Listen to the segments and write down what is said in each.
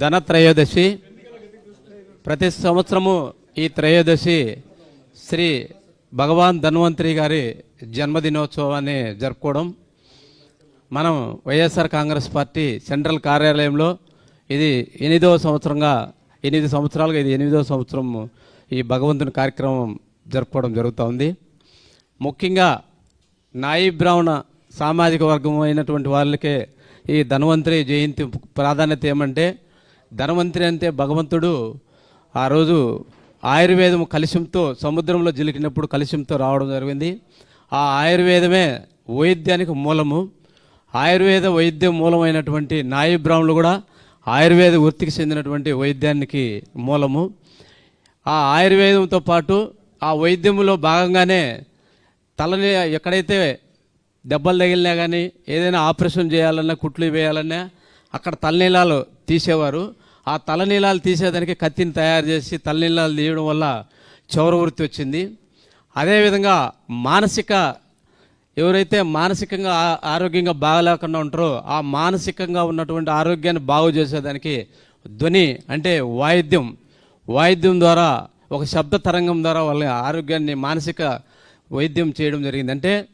ధన త్రయోదశి ప్రతి సంవత్సరము ఈ త్రయోదశి శ్రీ భగవాన్ ధన్వంతరి గారి జన్మదినోత్సవాన్ని జరుపుకోవడం. మనం వైఎస్ఆర్ కాంగ్రెస్ పార్టీ సెంట్రల్ కార్యాలయంలో ఇది ఎనిమిదవ సంవత్సరంగా ఎనిమిది సంవత్సరాలుగా ఇది ఎనిమిదవ సంవత్సరం ఈ భగవంతుని కార్యక్రమం జరుపుకోవడం జరుగుతూ ఉంది. ముఖ్యంగా నాయి బ్రాహ్మణ సామాజిక వర్గం అయినటువంటి వాళ్ళకే ఈ ధన్వంతరి జయంతి ప్రాధాన్యత ఏమంటే ధనవంతుని అంటే భగవంతుడు. ఆ రోజు ఆయుర్వేదం కలుషంతో సముద్రంలో జిలికినప్పుడు కలుషంతో రావడం జరిగింది. ఆ ఆయుర్వేదమే వైద్యానికి మూలము. ఆయుర్వేద వైద్యం మూలమైనటువంటి నాయి బ్రాహ్మణులు కూడా ఆయుర్వేద వృత్తికి చెందినటువంటి వైద్యానికి మూలము. ఆ ఆయుర్వేదంతో పాటు ఆ వైద్యంలో భాగంగానే తలని ఎక్కడైతే దెబ్బలు తగిలినా కానీ ఏదైనా ఆపరేషన్ చేయాలన్నా కుట్లు వేయాలన్నా అక్కడ తలనీలాలు తీసేవారు. ఆ తలనీలాలు తీసేదానికి కత్తిని తయారు చేసి తలనీలాలు తీయడం వల్ల చౌర వృత్తి వచ్చింది. అదేవిధంగా మానసిక ఎవరైతే మానసికంగా ఆ- ఆరోగ్యంగా బాగలేకుండా ఉంటారో ఆ మానసికంగా ఉన్నటువంటి ఆరోగ్యాన్ని బాగు చేసేదానికి ధ్వని అంటే వాయిద్యం వాయిద్యం ద్వారా ఒక శబ్ద తరంగం ద్వారా వాళ్ళ ఆరోగ్యాన్ని మానసిక వైద్యం చేయడం జరిగింది. అంటే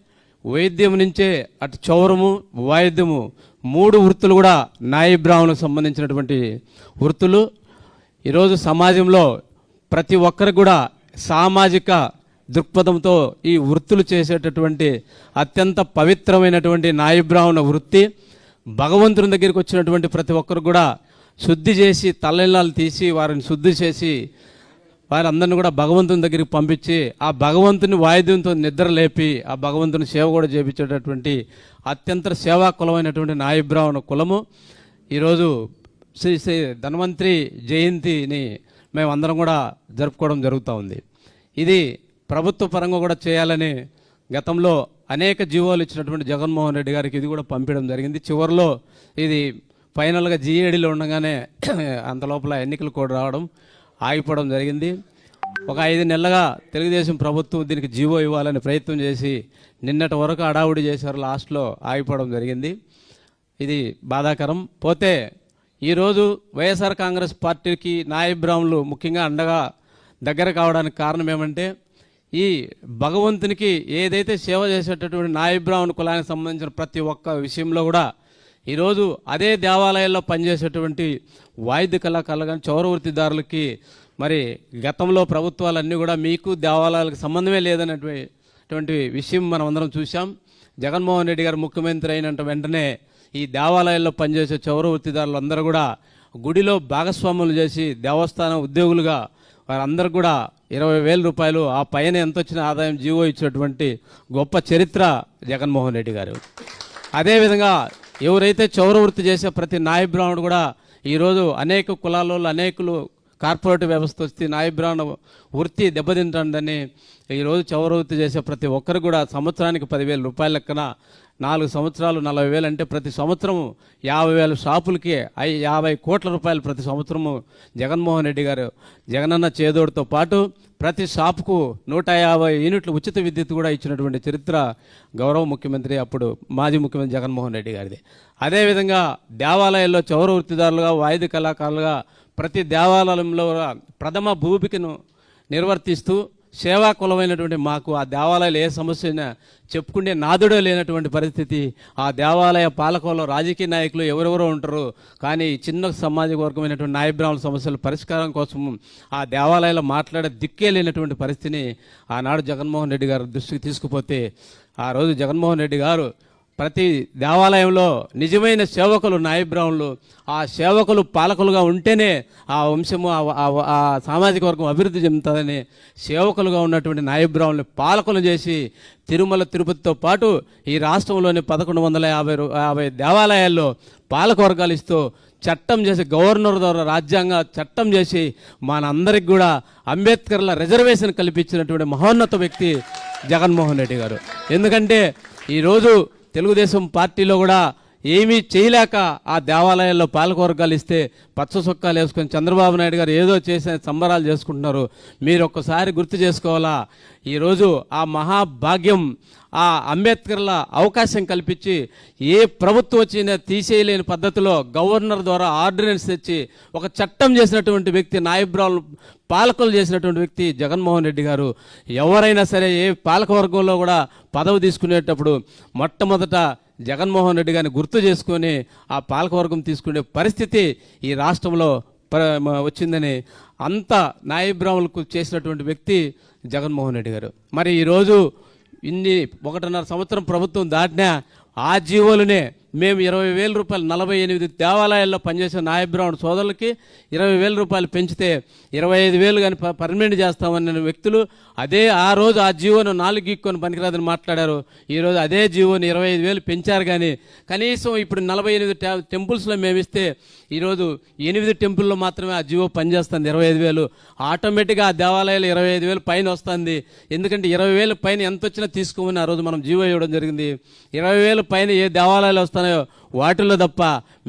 వైద్యం నుంచే అటు చౌరము వాయిద్యము మూడు వృత్తులు కూడా నాయి బ్రాహ్మణులకు సంబంధించినటువంటి వృత్తులు. ఈరోజు సమాజంలో ప్రతి ఒక్కరికి కూడా సామాజిక దృక్పథంతో ఈ వృత్తులు చేసేటటువంటి అత్యంత పవిత్రమైనటువంటి నాయబ్రాహ్మణ వృత్తి. భగవంతుని దగ్గరికి వచ్చినటువంటి ప్రతి ఒక్కరు కూడా శుద్ధి చేసి తలనిలాలు తీసి వారిని శుద్ధి చేసి వారందరిని కూడా భగవంతుని దగ్గరికి పంపించి ఆ భగవంతుని వాయిద్యంతో నిద్ర లేపి ఆ భగవంతుని సేవ కూడా చేపించేటటువంటి అత్యంత సేవా కులమైనటువంటి నాయబ్రాహ్మణ కులము. ఈరోజు శ్రీ శ్రీ ధన్వంతరి జయంతిని మేమందరం కూడా జరుపుకోవడం జరుగుతూ ఉంది. ఇది ప్రభుత్వ పరంగా కూడా చేయాలని గతంలో అనేక జీవోలు ఇచ్చినటువంటి జగన్మోహన్ రెడ్డి గారికి ఇది కూడా పంపించడం జరిగింది. చివరిలో ఇది ఫైనల్గా జీఏడీలో ఉండగానే అంత లోపల ఎన్నికలు కూడా రావడం ఆగిపోవడం జరిగింది. ఒక ఐదు నెలలుగా తెలుగుదేశం ప్రభుత్వం దీనికి జీవో ఇవ్వాలని ప్రయత్నం చేసి నిన్నటి వరకు అడావుడి చేశారు. లాస్ట్లో ఆగిపోవడం జరిగింది. ఇది బాధాకరం. పోతే ఈరోజు వైఎస్ఆర్ కాంగ్రెస్ పార్టీకి నాయబ్రాహ్మలు ముఖ్యంగా అండగా దగ్గర కావడానికి కారణం ఏమంటే ఈ భగవంతునికి ఏదైతే సేవ చేసేటటువంటి నాయబ్రాహ్మణ కులానికి సంబంధించిన ప్రతి ఒక్క విషయంలో కూడా ఈరోజు అదే దేవాలయాల్లో పనిచేసేటువంటి వాయిద్య కళాకారులు కానీ చౌరవృత్తిదారులకి మరి గతంలో ప్రభుత్వాలన్నీ కూడా మీకు దేవాలయాలకు సంబంధమే లేదనేటువంటి విషయం మనం అందరం చూసాం జగన్మోహన్ రెడ్డి గారు ముఖ్యమంత్రి అయినంత వెంటనే ఈ దేవాలయాల్లో పనిచేసే చౌరవృత్తిదారులు అందరూ కూడా గుడిలో భాగస్వాములు చేసి దేవస్థానం ఉద్యోగులుగా వారందరూ కూడా ఇరవై వేల రూపాయలు ఆ పైన ఎంత వచ్చిన ఆదాయం జీవో ఇచ్చినటువంటి గొప్ప చరిత్ర జగన్మోహన్ రెడ్డి గారు. అదేవిధంగా ఎవరైతే చౌరవృత్తి చేసే ప్రతి నాయ బ్రాహ్మణుడు కూడా ఈరోజు అనేక కులాలలో అనేకులు కార్పొరేట్ వ్యవస్థ వస్తే నాయ వృత్తి దెబ్బతింటుందని ఈరోజు చౌరవృత్తి చేసే ప్రతి ఒక్కరు కూడా సంవత్సరానికి పదివేల రూపాయల లెక్కన నాలుగు సంవత్సరాలు నలభై వేలు అంటే ప్రతి సంవత్సరం యాభై వేల షాపులకి ఐ యాభై కోట్ల రూపాయలు ప్రతి సంవత్సరము జగన్మోహన్ రెడ్డి గారు. జగనన్న చేదోడుతో పాటు ప్రతి షాపుకు నూట యాభై యూనిట్లు ఉచిత విద్యుత్ కూడా ఇచ్చినటువంటి చరిత్ర గౌరవ ముఖ్యమంత్రి అప్పుడు మాజీ ముఖ్యమంత్రి జగన్మోహన్ రెడ్డి గారిది. అదేవిధంగా దేవాలయాల్లో చౌర వృత్తిదారులుగా వాయిద్య కళాకారులుగా ప్రతి దేవాలయంలో ప్రథమ భూమికను నిర్వర్తిస్తూ సేవా కులమైనటువంటి మాకు ఆ దేవాలయాలు ఏ సమస్య అయినా చెప్పుకునే నాదుడే లేనటువంటి పరిస్థితి. ఆ దేవాలయ పాలకులు రాజకీయ నాయకులు ఎవరెవరో ఉంటారు. కానీ చిన్న సామాజిక వర్గమైనటువంటి నాయబ్రాహ్మణ సమస్యల పరిష్కారం కోసం ఆ దేవాలయాలు మాట్లాడే దిక్కే లేనటువంటి పరిస్థితిని ఆనాడు జగన్మోహన్ రెడ్డి గారు దృష్టికి తీసుకుపోతే ఆ రోజు జగన్మోహన్ రెడ్డి గారు ప్రతి దేవాలయంలో నిజమైన సేవకులు నాయబ్రాహ్మణులు ఆ సేవకులు పాలకులుగా ఉంటేనే ఆ వంశము ఆ- సామాజిక వర్గం అభివృద్ధి చెందుతుందని సేవకులుగా ఉన్నటువంటి నాయబ్రాహ్మణులు పాలకులు చేసి తిరుమల తిరుపతితో పాటు ఈ రాష్ట్రంలోని పదకొండు వందల యాభై యాభై దేవాలయాల్లో పాలక వర్గాలు ఇస్తూ చట్టం చేసి గవర్నర్ ద్వారా రాజ్యాంగ చట్టం చేసి మనందరికి కూడా అంబేద్కర్ల రిజర్వేషన్ కల్పించినటువంటి మహోన్నత వ్యక్తి జగన్మోహన్ రెడ్డి గారు. ఎందుకంటే ఈరోజు తెలుగుదేశం పార్టీలో కూడా ఏమీ చేయలేక ఆ దేవాలయాల్లో పాలకవర్గాలు ఇస్తే పచ్చ సొక్కాలు వేసుకొని చంద్రబాబు నాయుడు గారు ఏదో చేసే సంబరాలు చేసుకుంటున్నారు. మీరు ఒక్కసారి గుర్తు చేసుకోవాలా? ఈరోజు ఆ మహాభాగ్యం ఆ అంబేద్కర్ల అవకాశం కల్పించి ఏ ప్రభుత్వం వచ్చినా తీసేయలేని పద్ధతిలో గవర్నర్ ద్వారా ఆర్డినెన్స్ తెచ్చి ఒక చట్టం చేసినటువంటి వ్యక్తి నాయబ్రాలు పాలకులు చేసినటువంటి వ్యక్తి జగన్మోహన్ రెడ్డి గారు ఎవరైనా సరే ఏ పాలకవర్గంలో కూడా పదవి తీసుకునేటప్పుడు మొట్టమొదట జగన్మోహన్ రెడ్డి గారిని గుర్తు చేసుకొని ఆ పాలకవర్గం తీసుకునే పరిస్థితి ఈ రాష్ట్రంలో వచ్చిందని అంత నాయబ్రాములకు చేసినటువంటి వ్యక్తి జగన్మోహన్ రెడ్డి గారు. మరి ఈరోజు ఇన్ని ఒకటిన్నర సంవత్సరం ప్రభుత్వం దాటినా ఆ జీవోలనే మేము ఇరవై వేల రూపాయలు నలభై ఎనిమిది దేవాలయాల్లో పనిచేసే నాయబ్రాహ్మణ సోదరులకి ఇరవై వేల రూపాయలు పెంచితే ఇరవై ఐదు వేలు కానీ పర్మనెంట్ చేస్తామని వ్యక్తులు అదే ఆ రోజు ఆ జీవోను నాలుగు గీక్కొని పనికిరాదని మాట్లాడారు. ఈరోజు అదే జీవోని ఇరవై ఐదు వేలు పెంచారు కానీ కనీసం ఇప్పుడు నలభై ఎనిమిది టెంపుల్స్లో మేము ఇస్తే ఈరోజు ఎనిమిది టెంపుల్లో మాత్రమే ఆ జీవో పనిచేస్తుంది ఇరవై ఐదు వేలు. ఆటోమేటిక్గా ఆ దేవాలయాలు ఇరవై ఐదు వేలు పైన వస్తుంది. ఎందుకంటే ఇరవై వేలు పైన ఎంత వచ్చినా తీసుకోమని ఆ రోజు మనం జీవో ఇవ్వడం జరిగింది. ఇరవై వేలు పైన ఏ దేవాలయాలు వస్తున్నాయో వాటిల్లో తప్ప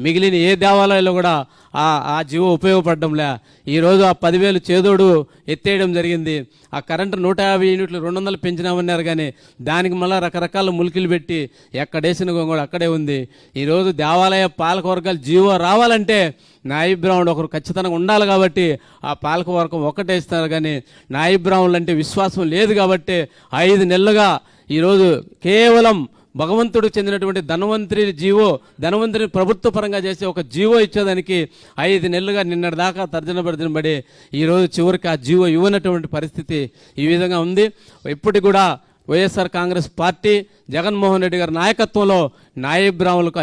మిగిలిన ఏ దేవాలయాల్లో కూడా ఆ ఆ జీవో ఉపయోగపడడంలే. ఈరోజు ఆ పదివేలు చేదోడు ఎత్తేయడం జరిగింది. ఆ కరెంటు నూట యాభై యూనిట్లు రెండు వందలు పెంచినామన్నారు కానీ దానికి మళ్ళీ రకరకాల ములికిలు పెట్టి ఎక్కడేసిన కూడా అక్కడే ఉంది. ఈరోజు దేవాలయ పాలకవర్గాలు జీవో రావాలంటే నాయిబ్రాహ్మణుడు ఒకరు ఖచ్చితంగా ఉండాలి కాబట్టి ఆ పాలకవర్గం ఒక్కటేస్తున్నారు కానీ నాయిబ్రాహ్మణులు అంటే విశ్వాసం లేదు కాబట్టి ఐదు నెలలుగా ఈరోజు కేవలం భగవంతుడు చెందినటువంటి ధనవంతుడి జీవో ధనవంతుని ప్రభుత్వ పరంగా చేసే ఒక జీవో ఇచ్చేదానికి ఐదు నెలలుగా నిన్నటి దాకా తర్జన పడి ఈరోజు చివరికి ఆ జీవో ఇవ్వనటువంటి పరిస్థితి ఈ విధంగా ఉంది. ఇప్పటికి కూడా వైఎస్ఆర్ కాంగ్రెస్ పార్టీ జగన్మోహన్ రెడ్డి గారి నాయకత్వంలో నాయబ్రాములకు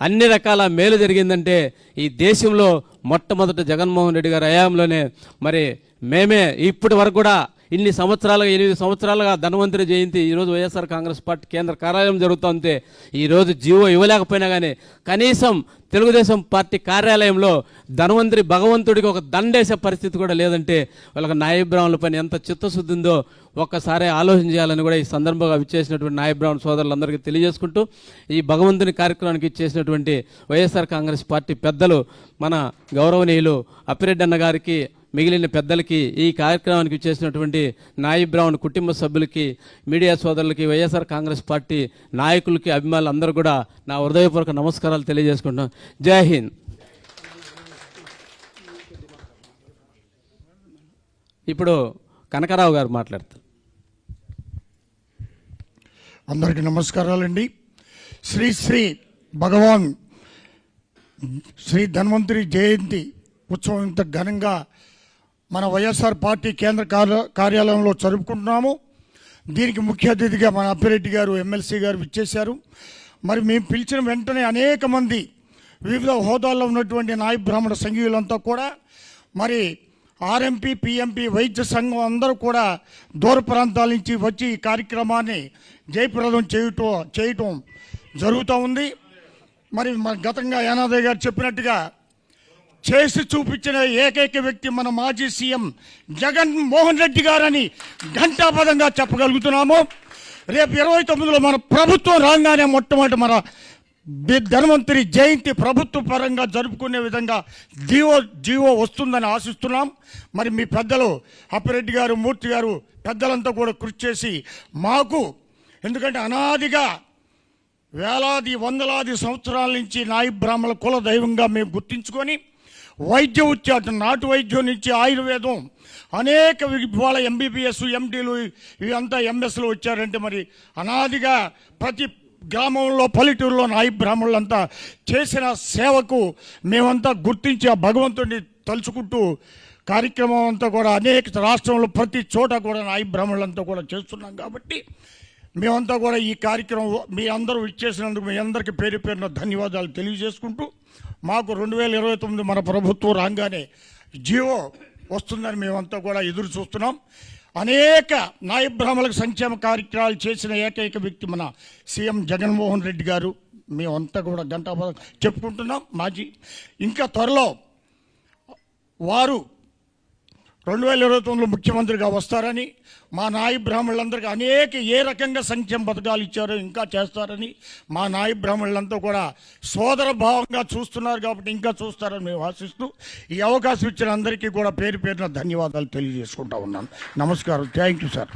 అన్ని రకాల మేలు జరిగిందంటే ఈ దేశంలో మొట్టమొదట జగన్మోహన్ రెడ్డి గారి హయాంలోనే. మరి మేమే ఇప్పటి వరకు కూడా ఇన్ని సంవత్సరాలుగా ఎనిమిది సంవత్సరాలుగా ధనవంతుని జయంతి ఈరోజు వైఎస్ఆర్ కాంగ్రెస్ పార్టీ కేంద్ర కార్యాలయం జరుగుతుంటే ఈరోజు జీవో ఇవ్వలేకపోయినా కానీ కనీసం తెలుగుదేశం పార్టీ కార్యాలయంలో ధనవంతరి భగవంతుడికి ఒక దండేసే పరిస్థితి కూడా లేదంటే వాళ్ళకి నాయబ్రాహ్మణుల పైన ఎంత చిత్తశుద్ధి ఉందో ఒక్కసారి ఆలోచన చేయాలని కూడా ఈ సందర్భంగా విచ్చేసినటువంటి నాయబ్రాహ్మణ సోదరులందరికీ తెలియజేసుకుంటూ ఈ భగవంతుని కార్యక్రమానికి ఇచ్చేసినటువంటి వైఎస్ఆర్ కాంగ్రెస్ పార్టీ పెద్దలు మన గౌరవనీయులు అప్పిరెడ్డి అన్న గారికి మిగిలిన పెద్దలకి ఈ కార్యక్రమానికి చేసినటువంటి నాయి బ్రౌన్ కుటుంబ సభ్యులకి మీడియా సోదరులకి వైఎస్ఆర్ కాంగ్రెస్ పార్టీ నాయకులకి అభిమానులు అందరూ కూడా నా హృదయపూర్వక నమస్కారాలు తెలియజేసుకుంటున్నాను జై హింద్. ఇప్పుడు కనకరావు గారు మాట్లాడతారు. అందరికీ నమస్కారాలండి. శ్రీ శ్రీ భగవాన్ శ్రీ ధన్వంతరి జయంతి ఉత్సవం ఇంత ఘనంగా మన వైఎస్ఆర్ పార్టీ కేంద్ర కార్య- కార్యాలయంలో జరుపుకుంటున్నాము. దీనికి ముఖ్య అతిథిగా మన అప్పిరెడ్డి గారు ఎమ్మెల్సీ గారు విచ్చేశారు. మరి మేము పిలిచిన వెంటనే అనేక మంది వివిధ హోదాల్లో ఉన్నటువంటి నాయ బ్రాహ్మణ సంఘీయులంతా కూడా మరి ఆర్ఎంపీ పిఎంపీ వైద్య సంఘం అందరూ కూడా దూర ప్రాంతాల నుంచి వచ్చి ఈ కార్యక్రమాన్ని జయప్రదం చేయటం చేయటం జరుగుతూ ఉంది. మరి మన గతంగా యానాదయ్య గారు చెప్పినట్టుగా చేసి చూపించిన ఏకైక వ్యక్తి మన మాజీ సీఎం జగన్ మోహన్ రెడ్డి గారని ఘంటాపదంగా చెప్పగలుగుతున్నాము. రేపు ఇరవై తొమ్మిదిలో మన ప్రభుత్వం రాగానే మొట్టమొదటి మన బి- ధన్వంతరి జయంతి ప్రభుత్వ పరంగా జరుపుకునే విధంగా జీవో జీవో వస్తుందని ఆశిస్తున్నాం. మరి మీ పెద్దలు అప్పిరెడ్డి గారు మూర్తి గారు పెద్దలంతా కూడా కృషి చేసి మాకు ఎందుకంటే అనాదిగా వేలాది వందలాది సంవత్సరాల నుంచి నాయి బ్రాహ్మణ కుల దైవంగా మేము గుర్తించుకొని వైద్య వచ్చి అటు నాటు వైద్యం నుంచి ఆయుర్వేదం. అనేక వి- ఇవాళ ఎంబీబీఎస్ ఎండీలు ఇవంతా ఎంఎస్లు వచ్చారంటే మరి అనాదిగా ప్రతి గ్రామంలో పల్లెటూరులో నాయి బ్రాహ్మణులంతా చేసిన సేవకు మేమంతా గుర్తించి ఆ భగవంతుడిని తలుచుకుంటూ కార్యక్రమం అంతా కూడా అనేక రాష్ట్రంలో ప్రతి చోట కూడా నాయి బ్రాహ్మణులంతా కూడా చేస్తున్నాం కాబట్టి మేమంతా కూడా ఈ కార్యక్రమం మీ అందరూ ఇచ్చేసినందుకు మీ అందరికీ పేరు పేరున ధన్యవాదాలు తెలియజేసుకుంటూ మాకు రెండు వేల ఇరవై తొమ్మిది మన ప్రభుత్వం రాగానే జియో వస్తుందని మేమంతా కూడా ఎదురు చూస్తున్నాం. అనేక నాయబ్రాహ్మలకు సంక్షేమ కార్యక్రమాలు చేసిన ఏకైక వ్యక్తి మన సీఎం జగన్మోహన్ రెడ్డి గారు. మేమంతా కూడా గంటా చెప్పుకుంటున్నాం మాజీ. ఇంకా త్వరలో వారు రెండు వేల ఇరవై తొమ్మిదిలో ముఖ్యమంత్రిగా వస్తారని మా నాయ బ్రాహ్మణులందరికీ అనేక ఏ రకంగా సంక్షేమ పథకాలు ఇచ్చారో ఇంకా చేస్తారని మా నాయ బ్రాహ్మణులంతా కూడా సోదర భావంగా చూస్తున్నారు కాబట్టి ఇంకా చూస్తారని మేము ఆశిస్తూ ఈ అవకాశం ఇచ్చిన అందరికీ కూడా పేరు పేరున ధన్యవాదాలు తెలియజేసుకుంటా ఉన్నాను. నమస్కారం. Thank you sir.